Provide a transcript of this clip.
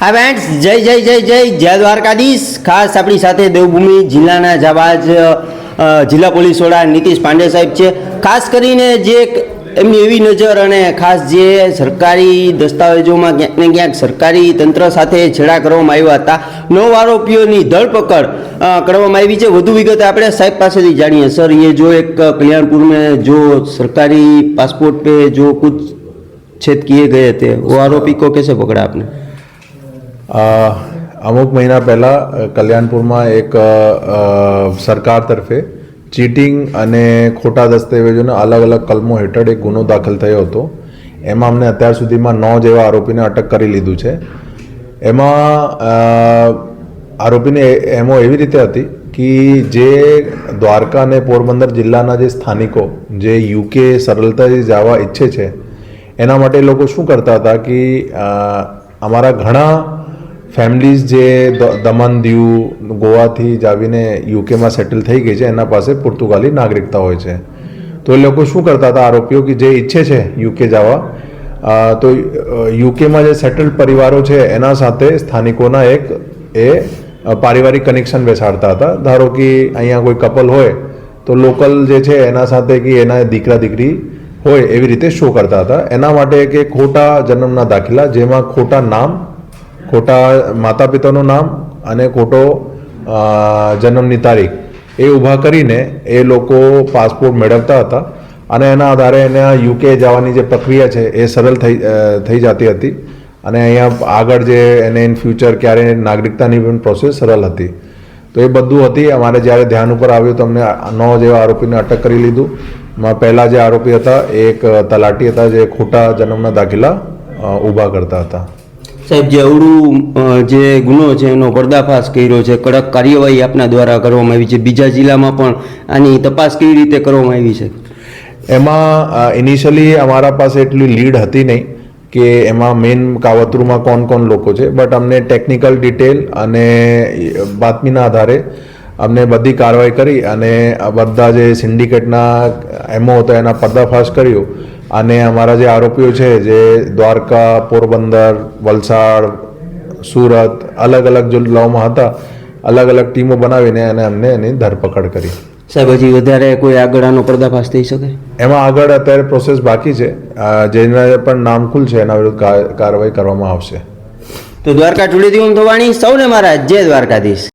હા ફ્રેન્ડ્સ જય જય જય જય જય દ્વારકાધીશ ખાસ આપણી સાથે દેવભૂમિ જિલ્લાના જાબાજ અ, જિલ્લા પોલીસ વડા નીતિશ પાંડે સાહેબ છે ખાસ કરીને જે એક એમની એવી નજર અને ખાસ જે સરકારી દસ્તાવેજોમાં ક્યાંક ને ક્યાંક સરકારી તંત્ર સાથે છેડા કરવામાં આવ્યા હતા નવ આરોપીઓની ધરપકડ અ, કરવામાં આવી છે વધુ વિગત આપણે સાહેબ પાસેથી જાણીએ સર ये जो एक कल्याणपुर में जो सरकारी पासपोर्ट पे जो कुछ छेद किए गए थे वो आरोपी को कैसे पकड़ा आपने અ, અમુક મહિના પહેલાં કલ્યાણપુરમાં એક સરકાર તરફે ચીટિંગ અને ખોટા દસ્તાવેજોના અલગ અલગ કલમો હેઠળ એક ગુનો દાખલ થયો હતો. એમાં અમને અત્યાર સુધીમાં નવ જેવા આરોપીને અટક કરી લીધું છે. એમાં આરોપીને એમો એવી રીતે હતી કે જે દ્વારકા અને પોરબંદર જિલ્લાના જે સ્થાનિકો, જે યુકે સરળતાથી જવા ઈચ્છે છે, એના માટે લોકો શું કરતા હતા કે અમારા ઘણા ફેમિલીઝ જે દમણ દીવ, ગોવાથી જ આવીને યુકેમાં સેટલ થઈ ગઈ છે, એના પાસે પોર્તુગાલી નાગરિકતા હોય છે. તો એ લોકો શું કરતા હતા? આરોપીઓ કે જે ઈચ્છે છે યુકે જવા. તો યુકેમાં જે સેટલ્ડ પરિવારો છે, એના સાથે સ્થાનિકોના એક, એ પારિવારિક કનેક્શન બેસાડતા હતા. ધારો કે અહીંયા કોઈ કપલ હોય, તો લોકલ જે છે, એના સાથે કે એના દીકરા દીકરી હોય એવી રીતે શો કરતા હતા. એના માટે એક ખોટા જન્મના દાખલા, જેમાં ખોટા નામ ખોટા માતા પિતાનું નામ અને ખોટો જન્મની તારીખ એ ઊભા કરીને એ લોકો પાસપોર્ટ મેળવતા હતા અને એના આધારે એને યુકે જવાની જે પ્રક્રિયા છે એ સરળ થઈ થઈ જતી હતી અને અહીંયા આગળ જે એને ઇન ફ્યુચર ક્યારે નાગરિકતાની પણ પ્રોસેસ સરળ હતી. તો એ બધું હતી. અમારે જ્યારે ધ્યાન ઉપર આવ્યું તો અમને નવ જેવા આરોપીને અટક કરી લીધું. માં પહેલાં જે આરોપી હતા એક તલાટી હતા જે ખોટા જન્મના દાખલા ઊભા કરતા હતા. સાહેબ, જે અવળું જે ગુનો છે એનો પર્દાફાશ કર્યો છે, કડક કાર્યવાહી આપના દ્વારા કરવામાં આવી છે. બીજા જિલ્લામાં પણ આની તપાસ કેવી રીતે કરવામાં આવી છે? એમાં ઇનિશિયલી અમારા પાસે એટલી લીડ હતી નહીં કે એમાં મેઇન કાવતરૂમાં કોણ કોણ લોકો છે. બટ અમને ટેકનિકલ ડિટેલ અને બાતમીના આધારે અમને બધી કાર્યવાહી કરી અને બધા જે સિન્ડિકેટના એમો હતા એના પર્દાફાશ કર્યો. અને અમારા જે આરોપીઓ છે જે દ્વારકા પોરબંદર વલસાડ સુરત અલગ અલગ જિલ્લાઓમાં હતા અલગ અલગ ટીમો બનાવીને અને અમને એની ધરપકડ કરી. સાહેબ હજી વધારે કોઈ આગળ આનો પર્દાફાશ થઈ શકે? એમાં આગળ અત્યારે પ્રોસેસ બાકી છે. જેના પણ નામ ખુલશે એના વિરુદ્ધ કાર્યવાહી કરવામાં આવશે. તો દ્વારકા ચૂડીથી હું થવાની. સૌને મારા જય દ્વારકાધીશ.